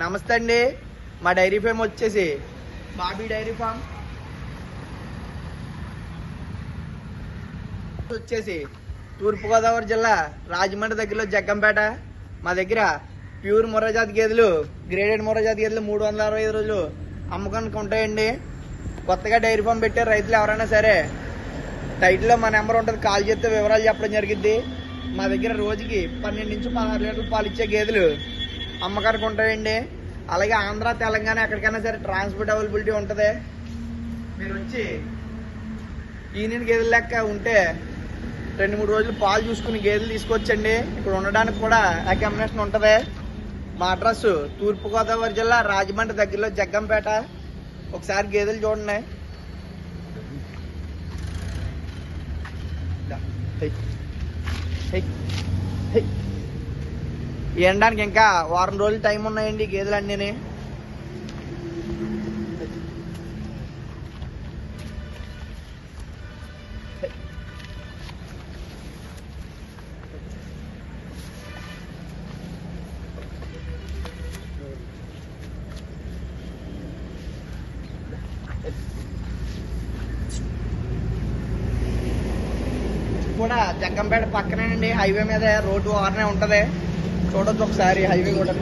నమస్తే అండి. మా డైరీ ఫామ్ వచ్చేసి బాబీ డైరీ ఫామ్. వచ్చేసి తూర్పుగోదావరి జిల్లా రాజమండ్రి దగ్గరలో జగ్గంపేట. మా దగ్గర ప్యూర్ ముర్రజాతి గేదెలు గ్రేడెడ్ ముర్రజాతి గేదెలు మూడు వందల అరవై ఐదు రోజులు అమ్మకానికి ఉంటాయండి. కొత్తగా డైరీ ఫామ్ పెట్టే రైతులు ఎవరైనా సరే టైటిల్లో మా నెంబర్ ఉంటుంది. కాల్ చేస్తే వివరాలు చెప్పడం జరిగింది మా దగ్గర రోజుకి పన్నెండు నుంచి పదహారు లీటర్లు పాలు ఇచ్చే గేదెలు అమ్మకానికి ఉంటాయండి. అలాగే ఆంధ్ర తెలంగాణ ఎక్కడికైనా సరే ట్రాన్స్పోర్ట్ అవైలబిలిటీ ఉంటుంది. మీరు వచ్చి ఈయన గేదెలు లెక్క ఉంటే రెండు మూడు రోజులు పాలు చూసుకుని గేదెలు తీసుకొచ్చండి. ఇక్కడ ఉండడానికి కూడా అకామిడేషన్ ఉంటుంది. మా అడ్రస్ తూర్పుగోదావరి జిల్లా రాజమండ్రి దగ్గరలో జగ్గంపేట. ఒకసారి గేదెలు చూడండి. దా, హై. ఎండడానికి ఇంకా వారం రోజులు టైం ఉన్నాయండి ఈ గేదెలు అన్నీ కూడా జగ్గంపేట హైవే మీద రోడ్డు వారనే ఉంటది. చూడొచ్చు ఒకసారి హైవే కూడా.